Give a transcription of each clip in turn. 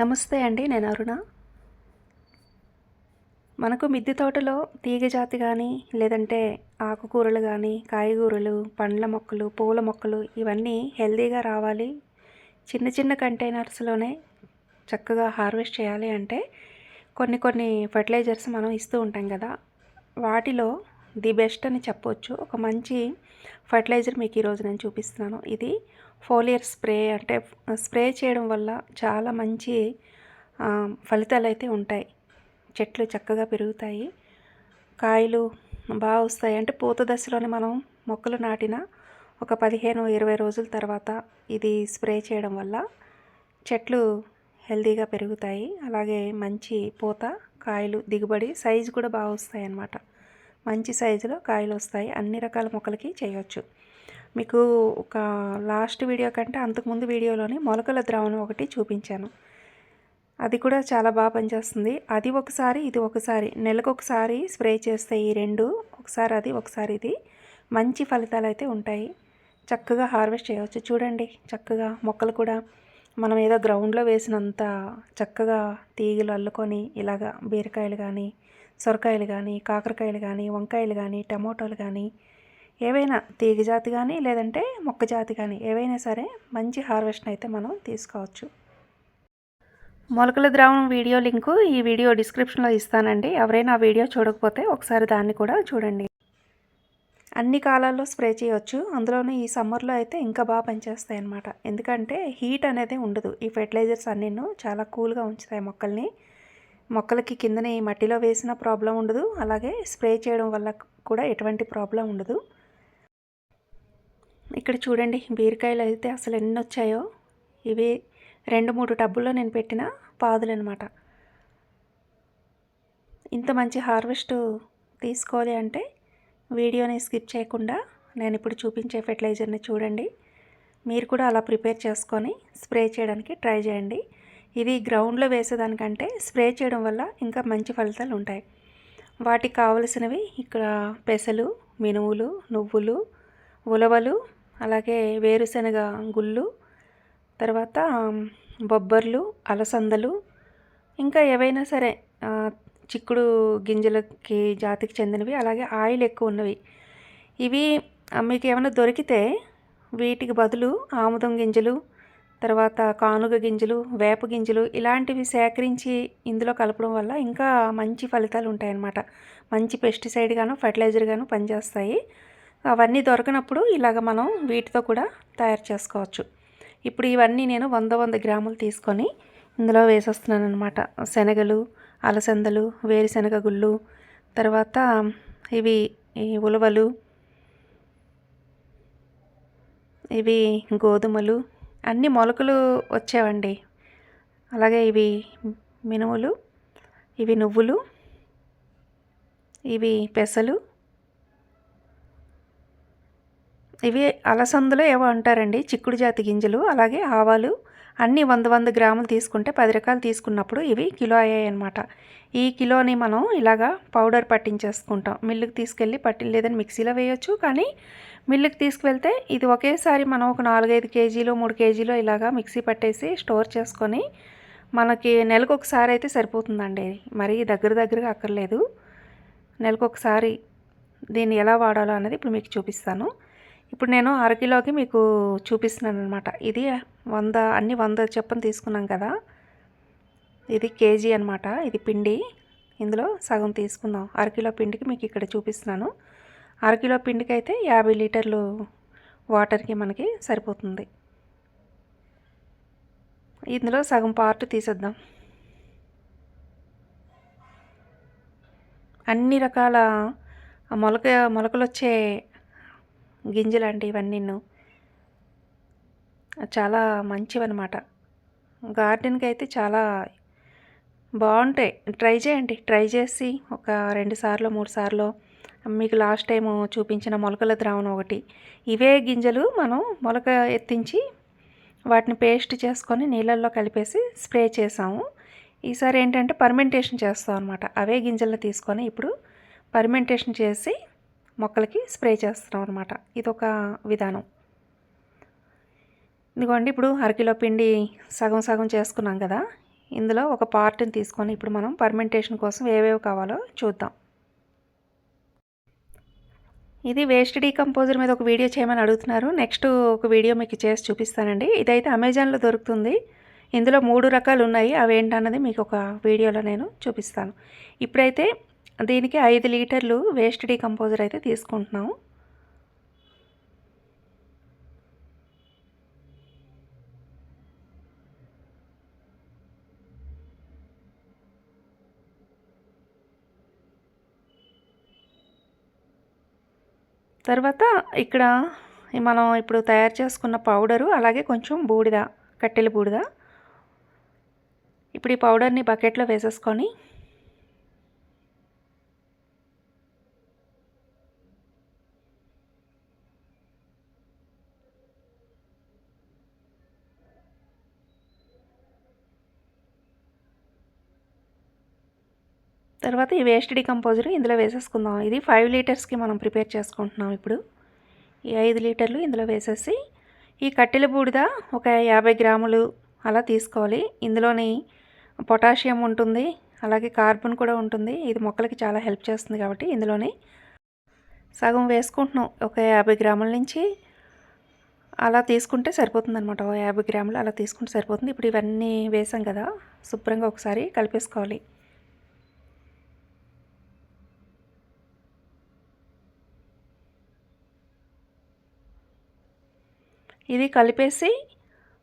నమస్తే అండి నేను అరుణ. మనకు మిద్దె తోటలో తీగ జాతి కానీ లేదంటే ఆకుకూరలు కానీ కాయగూరలు పండ్ల మొక్కలు పూల మొక్కలు ఇవన్నీ హెల్దీగా రావాలి. చిన్న చిన్న కంటైనర్స్లోనే చక్కగా హార్వెస్ట్ చేయాలి అంటే కొన్ని కొన్ని ఫర్టిలైజర్స్ మనం ఇస్తూ ఉంటాం కదా. వాటిలో ది బెస్ట్ అని చెప్పొచ్చు. ఒక మంచి ఫర్టిలైజర్ మీకు ఈరోజు నేను చూపిస్తున్నాను. ఇది ఫోలియర్ స్ప్రే అంటే స్ప్రే చేయడం వల్ల చాలా మంచి ఫలితాలు అయితే ఉంటాయి. చెట్లు చక్కగా పెరుగుతాయి. కాయలు బాగా వస్తాయి. అంటే పూత దశలోనే మనం మొక్కలు నాటిన ఒక పదిహేను ఇరవై రోజుల తర్వాత ఇది స్ప్రే చేయడం వల్ల చెట్లు హెల్తీగా పెరుగుతాయి. అలాగే మంచి పూత కాయలు దిగుబడి సైజు కూడా బాగా వస్తాయి అన్నమాట మంచి సైజులో కాయలు వస్తాయి అన్ని రకాల మొక్కలకి చేయొచ్చు. మీకు ఒక లాస్ట్ వీడియో కంటే అంతకుముందు వీడియోలోని మొలకల ద్రావణం ఒకటి చూపించాను. అది కూడా చాలా బాగా పనిచేస్తుంది. అది ఒకసారి ఇది ఒకసారి నెలకు ఒకసారి స్ప్రే చేస్తే ఈ రెండు ఒకసారి అది ఒకసారి ఇది మంచి ఫలితాలు అయితే ఉంటాయి. చక్కగా హార్వెస్ట్ చేయవచ్చు. చూడండి చక్కగా మొక్కలు కూడా మనం ఏదో గ్రౌండ్లో వేసినంత చక్కగా తీగలు అల్లుకొని ఇలాగా బీరకాయలు కానీ సొరకాయలు కానీ కాకరకాయలు కానీ వంకాయలు కానీ టమోటాలు కానీ ఏవైనా తీగ జాతి కానీ లేదంటే మొక్క జాతి కానీ ఏవైనా సరే మంచి హార్వెస్ట్ అయితే మనం తీసుకోవచ్చు. మొలకల ద్రావణం వీడియో లింకు ఈ వీడియో డిస్క్రిప్షన్లో ఇస్తానండి. ఎవరైనా ఆ వీడియో చూడకపోతే ఒకసారి దాన్ని కూడా చూడండి. అన్ని కాలాల్లో స్ప్రే చేయొచ్చు. అందులోనూ ఈ సమ్మర్లో అయితే ఇంకా బాగా పనిచేస్తాయి అన్నమాట ఎందుకంటే హీట్ అనేది ఉండదు. ఈ ఫెర్టిలైజర్స్ అన్నీను చాలా కూల్గా ఉంచుతాయి మొక్కల్ని. మొక్కలకి కిందనే మట్టిలో వేసిన ప్రాబ్లం ఉండదు. అలాగే స్ప్రే చేయడం వల్ల కూడా ఎటువంటి ప్రాబ్లం ఉండదు. ఇక్కడ చూడండి బీరకాయలు అయితే అసలు ఎన్ని వచ్చాయో ఇవి రెండు మూడు టబ్బుల్లో నేను పెట్టిన పాదులు అనమాట ఇంత మంచి హార్వెస్ట్ తీసుకోవాలి అంటే వీడియోని స్కిప్ చేయకుండా నేను ఇప్పుడు చూపించే ఫెర్టిలైజర్ని చూడండి. మీరు కూడా అలా ప్రిపేర్ చేసుకొని స్ప్రే చేయడానికి ట్రై చేయండి. ఇది గ్రౌండ్లో వేసేదానికంటే స్ప్రే చేయడం వల్ల ఇంకా మంచి ఫలితాలు ఉంటాయి. వాటికి కావలసినవి ఇక్కడ పెసలు మినువులు నువ్వులు ఉలవలు అలాగే వేరుశనగ గుళ్ళు తర్వాత బొబ్బర్లు అలసందలు ఇంకా ఏవైనా సరే చిక్కుడు గింజలకి జాతికి చెందినవి అలాగే ఆయిల్ ఎక్కువ ఉన్నవి. ఇవి మీకు ఏమైనా దొరికితే వీటికి బదులు ఆముదం గింజలు తర్వాత కానుగ గింజలు వేప గింజలు ఇలాంటివి సేకరించి ఇందులో కలపడం వల్ల ఇంకా మంచి ఫలితాలు ఉంటాయన్నమాట. మంచి పెస్టిసైడ్ గాను ఫర్టిలైజర్ గాను పనిచేస్తాయి. అవన్నీ దొరకనప్పుడు ఇలాగ మనం వీటితో కూడా తయారు చేసుకోవచ్చు. ఇప్పుడు ఇవన్నీ నేను వంద వంద గ్రాములు తీసుకొని ఇందులో వేసేస్తున్నాను అనమాట శనగలు అలసందలు వేరుశనగ గుళ్ళు తర్వాత ఇవి ఈ ఉలవలు ఇవి గోధుమలు అన్ని మొలకలు వచ్చావండి. అలాగే ఇవి మినుములు ఇవి నువ్వులు ఇవి పెసలు ఇవి అలసందులో ఏవో అంటారండి చిక్కుడు జాతి గింజలు అలాగే ఆవాలు అన్నీ వంద వంద గ్రాములు తీసుకుంటే పది రకాలు తీసుకున్నప్పుడు ఇవి కిలో అయ్యాయి అనమాట ఈ కిలోని మనం ఇలాగా పౌడర్ పట్టించేసుకుంటాం. మిల్లుకి తీసుకెళ్ళి పట్టి లేదని మిక్సీలో వేయొచ్చు కానీ మిల్లుకి తీసుకువెళ్తే ఇది ఒకేసారి మనం ఒక నాలుగైదు కేజీలు మూడు కేజీలు ఇలాగా మిక్సీ పట్టేసి స్టోర్ చేసుకొని మనకి నెలకు ఒకసారి అయితే సరిపోతుందండి. మరి దగ్గర దగ్గరగా అక్కర్లేదు. నెలకు ఒకసారి దీన్ని ఎలా వాడాలో అనేది ఇప్పుడు మీకు చూపిస్తాను. ఇప్పుడు నేను అరకిలోకి మీకు చూపిస్తున్నాను అనమాట ఇది వంద అన్ని వంద చెప్పని తీసుకున్నాం కదా. ఇది కేజీ అనమాట ఇది పిండి. ఇందులో సగం తీసుకుందాం. అరకిలో పిండికి మీకు ఇక్కడ చూపిస్తున్నాను. అరకిలో పిండికి అయితే యాభై లీటర్లు వాటర్కి మనకి సరిపోతుంది. ఇందులో సగం పార్ట్ తీసేద్దాం. అన్ని రకాల మొలక మొలకలు వచ్చే గింజలండి ఇవన్నీ చాలా మంచివన్నమాట. గార్డెన్కి అయితే చాలా బాగుంటాయి ట్రై చేయండి. ట్రై చేసి ఒక రెండు సార్లు మూడు సార్లు మీకు లాస్ట్ టైం చూపించిన మొలకల ద్రావణం ఒకటి. ఇవే గింజలు మనం మొలక ఎత్తించి వాటిని పేస్ట్ చేసుకొని నీళ్ళల్లో కలిపేసి స్ప్రే చేసాము. ఈసారి ఏంటంటే పర్మెంటేషన్ చేస్తాం అనమాట అవే గింజలను తీసుకొని ఇప్పుడు పర్మెంటేషన్ చేసి మొక్కలకి స్ప్రే చేస్తున్నాం అనమాట ఇదొక విధానం. ఇదిగోండి ఇప్పుడు అరకిలో పిండి సగం సగం చేసుకున్నాం కదా. ఇందులో ఒక పార్ట్ని తీసుకొని ఇప్పుడు మనం పర్మెంటేషన్ కోసం ఏవేవి కావాలో చూద్దాం. ఇది వేస్ట్ డీకంపోజర్ మీద ఒక వీడియో చేయమని అడుగుతున్నారు. నెక్స్ట్ ఒక వీడియో మీకు చేసి చూపిస్తానండి. ఇదైతే అమెజాన్లో దొరుకుతుంది. ఇందులో మూడు రకాలు ఉన్నాయి. అవి ఏంటన్నది మీకు ఒక వీడియోలో నేను చూపిస్తాను. ఇప్పుడైతే దీనికి ఐదు లీటర్లు వేస్ట్ డీకంపోజర్ అయితే తీసుకుంటున్నాము తర్వాత ఇక్కడ మనం ఇప్పుడు తయారు చేసుకున్న పౌడరు అలాగే కొంచెం బూడిద కట్టెల బూడిద. ఇప్పుడు ఈ పౌడర్ని బకెట్లో వేసేసుకొని తర్వాత ఈ వేస్ట్ డికంపోజర్ ఇందులో వేసేసుకుందాం. ఇది ఫైవ్ లీటర్స్కి మనం ప్రిపేర్ చేసుకుంటున్నాం ఇప్పుడు. ఈ ఐదు లీటర్లు ఇందులో వేసేసి ఈ కట్టెల బూడిద ఒక యాభై గ్రాములు అలా తీసుకోవాలి. ఇందులోని పొటాషియం ఉంటుంది అలాగే కార్బన్ కూడా ఉంటుంది. ఇది మొక్కలకి చాలా హెల్ప్ చేస్తుంది కాబట్టి ఇందులోని సగం వేసుకుంటున్నాం. ఒక యాభై గ్రాముల నుంచి అలా తీసుకుంటే సరిపోతుంది అనమాట యాభై గ్రాములు అలా తీసుకుంటే సరిపోతుంది. ఇప్పుడు ఇవన్నీ వేసాం కదా శుభ్రంగా ఒకసారి కలిపేసుకోవాలి. ఇది కలిపేసి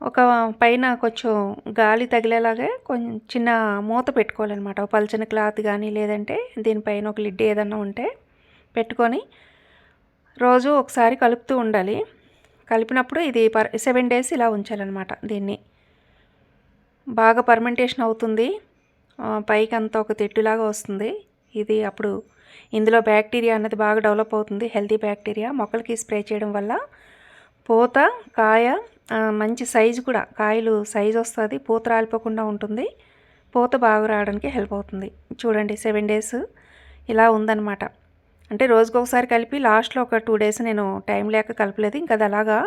ఒక పైన కొంచెం గాలి తగిలేలాగా కొంచెం చిన్న మూత పెట్టుకోవాలన్నమాట. పల్చని క్లాత్ కానీ లేదంటే దీనిపైన ఒక లిడ్ ఏదన్నా ఉంటే పెట్టుకొని రోజు ఒకసారి కలుపుతూ ఉండాలి. కలిపినప్పుడు ఇది పర్ సెవెన్ డేస్ ఇలా ఉంచాలన్నమాట దీన్ని. బాగా పర్మెంటేషన్ అవుతుంది. పైకి అంతా ఒక తెట్టులాగా వస్తుంది. ఇది అప్పుడు ఇందులో బ్యాక్టీరియా అన్నది బాగా డెవలప్ అవుతుంది. హెల్తీ బ్యాక్టీరియా మొక్కలకి స్ప్రే చేయడం వల్ల పూత కాయ మంచి సైజు కూడా కాయలు సైజు వస్తుంది పూత రాలిపోకుండా ఉంటుంది. పూత బాగా రావడానికి హెల్ప్ అవుతుంది. చూడండి సెవెన్ డేస్ ఇలా ఉందన్నమాట. అంటే రోజుకి ఒకసారి కలిపి లాస్ట్లో ఒక టూ డేస్ నేను టైం లేక కలపలేదు. ఇంకా అది అలాగా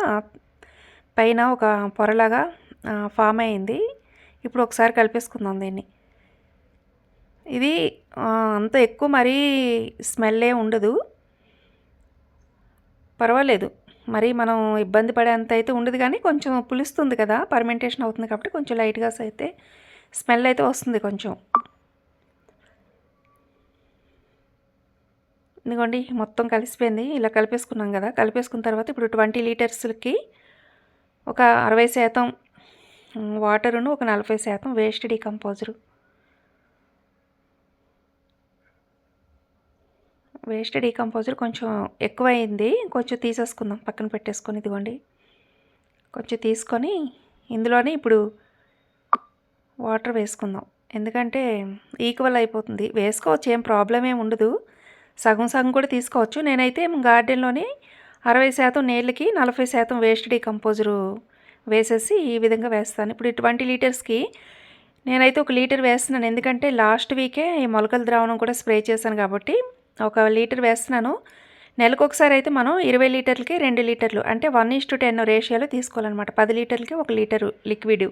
పైన ఒక పొరలాగా ఫామ్ అయింది. ఇప్పుడు ఒకసారి కలిపేసుకుందాం దీన్ని. ఇది అంత ఎక్కువ మరీ స్మెల్లే ఉండదు. పర్వాలేదు. మరి మనం ఇబ్బంది పడే అంత అయితే ఉండదు కానీ కొంచెం పులుస్తుంది కదా పర్మెంటేషన్ అవుతుంది కాబట్టి కొంచెం లైట్గా అయితే స్మెల్ అయితే వస్తుంది కొంచెం. ఇదిగోండి మొత్తం కలిసిపోయింది. ఇలా కలిపేసుకున్నాం కదా కలిపేసుకున్న తర్వాత ఇప్పుడు ట్వంటీ లీటర్స్కి ఒక అరవై శాతం వాటరును ఒక నలభై శాతం వేస్ట్ డీకంపోజరు వేస్ట్ డీకంపోజర్ కొంచెం ఎక్కువైంది. కొంచెం తీసేసుకుందాం. పక్కన పెట్టేసుకొని ఇదిగోండి. కొంచెం తీసుకొని ఇందులోనే ఇప్పుడు వాటర్ వేసుకుందాం. ఎందుకంటే ఈక్వల్ అయిపోతుంది. వేసుకోవచ్చు ఏం ప్రాబ్లం ఏమి ఉండదు. సగం సగం కూడా తీసుకోవచ్చు. నేనైతే గార్డెన్లోనే అరవై శాతం నీళ్ళకి నలభై శాతం వేస్ట్ డీకంపోజరు వేసేసి ఈ విధంగా వేస్తాను. ఇప్పుడు ట్వంటీ లీటర్స్కి నేనైతే ఒక లీటర్ వేస్తున్నాను. ఎందుకంటే లాస్ట్ వీకే ఈ మొలకల ద్రావణం కూడా స్ప్రే చేశాను కాబట్టి ఒక లీటర్ వేస్తున్నాను. నెలకు ఒకసారి అయితే మనం ఇరవై లీటర్లకి రెండు లీటర్లు అంటే వన్ ఇస్ టు టెన్ రేషియోలో తీసుకోవాలన్నమాట. పది లీటర్లకి ఒక లీటరు లిక్విడ్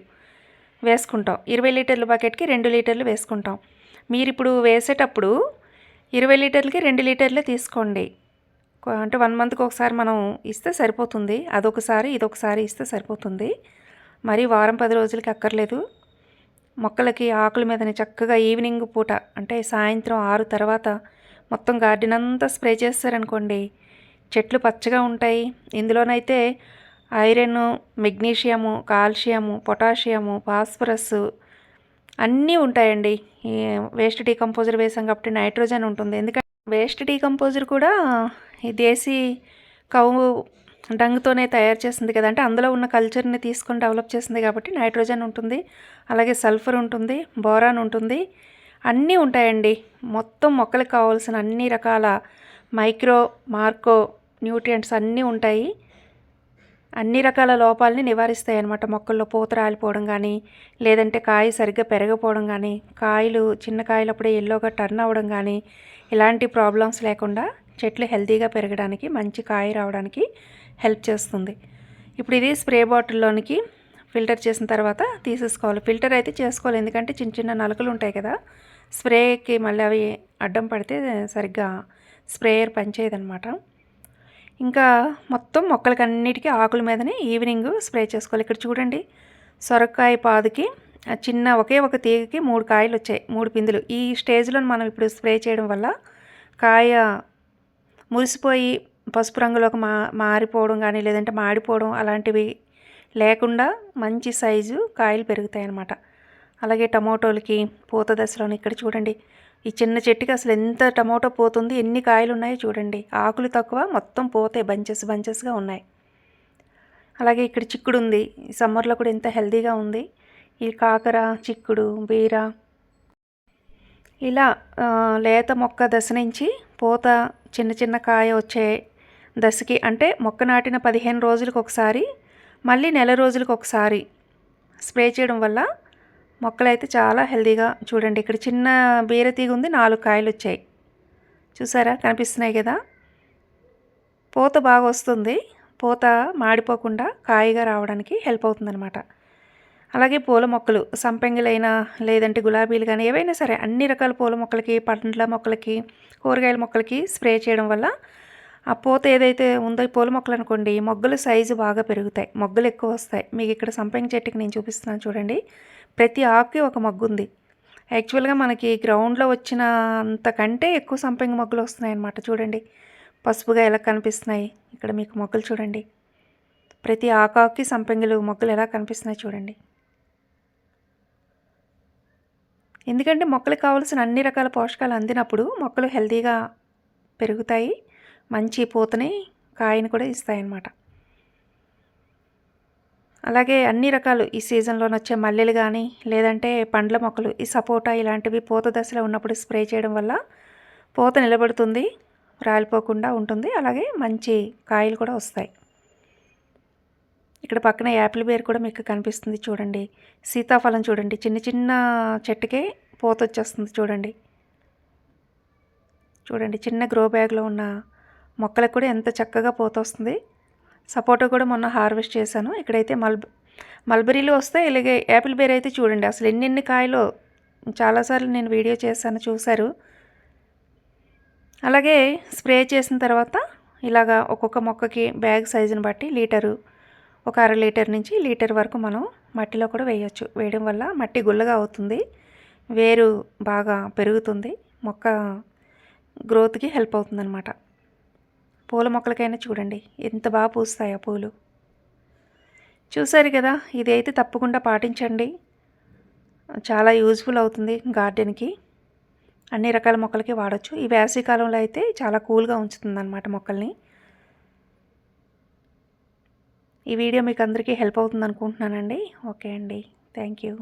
వేసుకుంటాం. ఇరవై లీటర్ల బకెట్కి రెండు లీటర్లు వేసుకుంటాం. మీరు ఇప్పుడు వేసేటప్పుడు ఇరవై లీటర్లకి రెండు లీటర్లే తీసుకోండి. అంటే వన్ మంత్కి ఒకసారి మనం ఇస్తే సరిపోతుంది. అదొకసారి ఇదొకసారి ఇస్తే సరిపోతుంది. మరి వారం పది రోజులకి అక్కర్లేదు. మొక్కలకి ఆకుల మీదని చక్కగా ఈవినింగ్ పూట అంటే సాయంత్రం ఆరు తర్వాత మొత్తం గార్డెన్ అంతా స్ప్రే చేస్తారనుకోండి. చెట్లు పచ్చగా ఉంటాయి. ఇందులోనైతే iron magnesium calcium potassium phosphorus అన్నీ ఉంటాయండి. ఈ వేస్ట్ డీకంపోజర్ వేసాం కాబట్టి నైట్రోజన్ ఉంటుంది. ఎందుకంటే వేస్ట్ డీకంపోజర్ కూడా ఈ దేశీ కవు డంగుతోనే తయారు చేస్తుంది కదంటే అందులో ఉన్న కల్చర్ని తీసుకొని డెవలప్ చేసింది కాబట్టి నైట్రోజన్ ఉంటుంది. అలాగే సల్ఫర్ ఉంటుంది బోరాన్ ఉంటుంది. అన్నీ ఉంటాయండి. మొత్తం మొక్కలకు కావాల్సిన అన్ని రకాల మైక్రో మార్కో న్యూట్రియంట్స్ అన్నీ ఉంటాయి. అన్ని రకాల లోపాలని నివారిస్తాయి అన్నమాట మొక్కల్లో పూత రాలిపోవడం కానీ లేదంటే కాయ సరిగ్గా పెరగపోవడం కానీ కాయలు చిన్న కాయలు అప్పుడే ఎల్లోగా టర్న్ అవ్వడం కానీ ఇలాంటి ప్రాబ్లమ్స్ లేకుండా చెట్లు హెల్తీగా పెరగడానికి మంచి కాయ రావడానికి హెల్ప్ చేస్తుంది. ఇప్పుడు ఇది స్ప్రే బాటిల్లోనికి ఫిల్టర్ చేసిన తర్వాత తీసేసుకోవాలి. ఫిల్టర్ అయితే చేసుకోవాలి. ఎందుకంటే చిన్న చిన్న నలుకలు ఉంటాయి కదా స్ప్రేకి మళ్ళీ అవి అడ్డం పడితే సరిగ్గా స్ప్రేయర్ పనిచేయదనమాట ఇంకా మొత్తం మొక్కలకి అన్నిటికీ ఆకుల మీదనే ఈవినింగ్ స్ప్రే చేసుకోవాలి. ఇక్కడ చూడండి సొరకాయ పాదుకి చిన్న ఒకే ఒక తీగకి మూడు కాయలు వచ్చాయి మూడు పిందులు. ఈ స్టేజ్లో మనం ఇప్పుడు స్ప్రే చేయడం వల్ల కాయ మురిసిపోయి పసుపు రంగులోకి మా మారిపోవడం కానీ లేదంటే మాడిపోవడం అలాంటివి లేకుండా మంచి సైజు కాయలు పెరుగుతాయి అన్నమాట అలాగే టమోటోలకి పూత దశలోని ఇక్కడ చూడండి. ఈ చిన్న చెట్టుకి అసలు ఎంత టమోటో పోతుంది ఎన్ని కాయలు ఉన్నాయో చూడండి. ఆకులు తక్కువ మొత్తం పోతే బంచెస్ బంచెస్గా ఉన్నాయి. అలాగే ఇక్కడ చిక్కుడు ఉంది. సమ్మర్లో కూడా ఎంత హెల్దీగా ఉంది. ఈ కాకర చిక్కుడు బీర. ఇలా లేత మొక్క దశ నుంచి పూత చిన్న చిన్న కాయ వచ్చే దశకి అంటే మొక్క నాటిన పదిహేను రోజులకు ఒకసారి మళ్ళీ నెల రోజులకు ఒకసారి స్ప్రే చేయడం వల్ల మొక్కలు అయితే చాలా హెల్తీగా చూడండి. ఇక్కడ చిన్న బీర తీగ ఉంది నాలుగు కాయలు వచ్చాయి చూసారా? కనిపిస్తున్నాయి కదా? పూత బాగా వస్తుంది. పూత మాడిపోకుండా కాయగా రావడానికి హెల్ప్ అవుతుందన్నమాట. అలాగే పూల మొక్కలు సంపెంగిలైనా లేదంటే గులాబీలు కానీ ఏవైనా సరే అన్ని రకాల పూల మొక్కలకి పండ్ల మొక్కలకి కూరగాయల మొక్కలకి స్ప్రే చేయడం వల్ల ఆ పూత ఏదైతే ఉందో ఈ పూల మొక్కలు అనుకోండి మొగ్గలు సైజు బాగా పెరుగుతాయి. మొగ్గలు ఎక్కువ వస్తాయి. మీకు ఇక్కడ సంపంగి చెట్టుకి నేను చూపిస్తున్నాను చూడండి. ప్రతి ఆకుకి ఒక మొగ్గు ఉంది. యాక్చువల్గా మనకి గ్రౌండ్లో వచ్చిన అంతకంటే ఎక్కువ సంపంగి మొగ్గలు వస్తున్నాయి అన్నమాట. చూడండి. పసుపుగా ఎలా కనిపిస్తున్నాయి. ఇక్కడ మీకు మొగ్గలు చూడండి. ప్రతి ఆకాకి సంపంగిలు మొగ్గలు ఎలా కనిపిస్తున్నాయి చూడండి. ఎందుకంటే మొక్కలకు కావాల్సిన అన్ని రకాల పోషకాలు అందినప్పుడు మొక్కలు హెల్తీగా పెరుగుతాయి. మంచి పూతని కాయని కూడా ఇస్తాయన్నమాట. అలాగే అన్ని రకాలు ఈ సీజన్లో వచ్చే మల్లెలు కానీ లేదంటే పండ్ల మొక్కలు ఈ సపోటా ఇలాంటివి పూత దశలో ఉన్నప్పుడు స్ప్రే చేయడం వల్ల పూత నిలబడుతుంది రాలిపోకుండా ఉంటుంది. అలాగే మంచి కాయలు కూడా వస్తాయి. ఇక్కడ పక్కన యాపిల్ బేర్ కూడా మీకు కనిపిస్తుంది చూడండి. సీతాఫలం చూడండి. చిన్న చిన్న చెట్టుకే పూత వచ్చేస్తుంది చూడండి. చూడండి చిన్న గ్రో బ్యాగ్లో ఉన్న మొక్కలకు కూడా ఎంత చక్కగా పూత వస్తుంది సపోటా కూడా మొన్న హార్వెస్ట్ చేశాను. ఇక్కడైతే మల్బ మల్బెరీలు వస్తే ఇలాగే యాపిల్ బేర్ అయితే చూడండి. అసలు ఎన్నెన్ని కాయలు చాలాసార్లు నేను వీడియో చేశాను చూశారు. అలాగే స్ప్రే చేసిన తర్వాత ఇలాగా ఒక్కొక్క మొక్కకి బ్యాగ్ సైజుని బట్టి లీటరు ఒక అర లీటర్ నుంచి లీటర్ వరకు మనం మట్టిలో కూడా వేయచ్చు. వేయడం వల్ల మట్టి గుల్లగా అవుతుంది. వేరు బాగా పెరుగుతుంది. మొక్క గ్రోత్కి హెల్ప్ అవుతుందన్నమాట. పూల మొక్కలకైనా చూడండి. ఎంత బాగా పూస్తాయి ఆ పూలు. చూసారు కదా ఇది అయితే తప్పకుండా పాటించండి. చాలా యూజ్ఫుల్ అవుతుంది గార్డెన్కి. అన్ని రకాల మొక్కలకి వాడచ్చు. ఈ వేసవికాలంలో అయితే చాలా కూల్గా ఉంచుతుంది అనమాట మొక్కల్ని. ఈ వీడియో మీకు అందరికీ హెల్ప్ అవుతుంది అనుకుంటున్నానండి ఓకే అండి. Thank you.